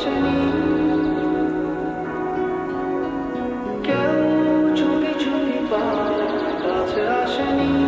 আসেনি কেউ চুপি চুপি পায় কাছে আসেনি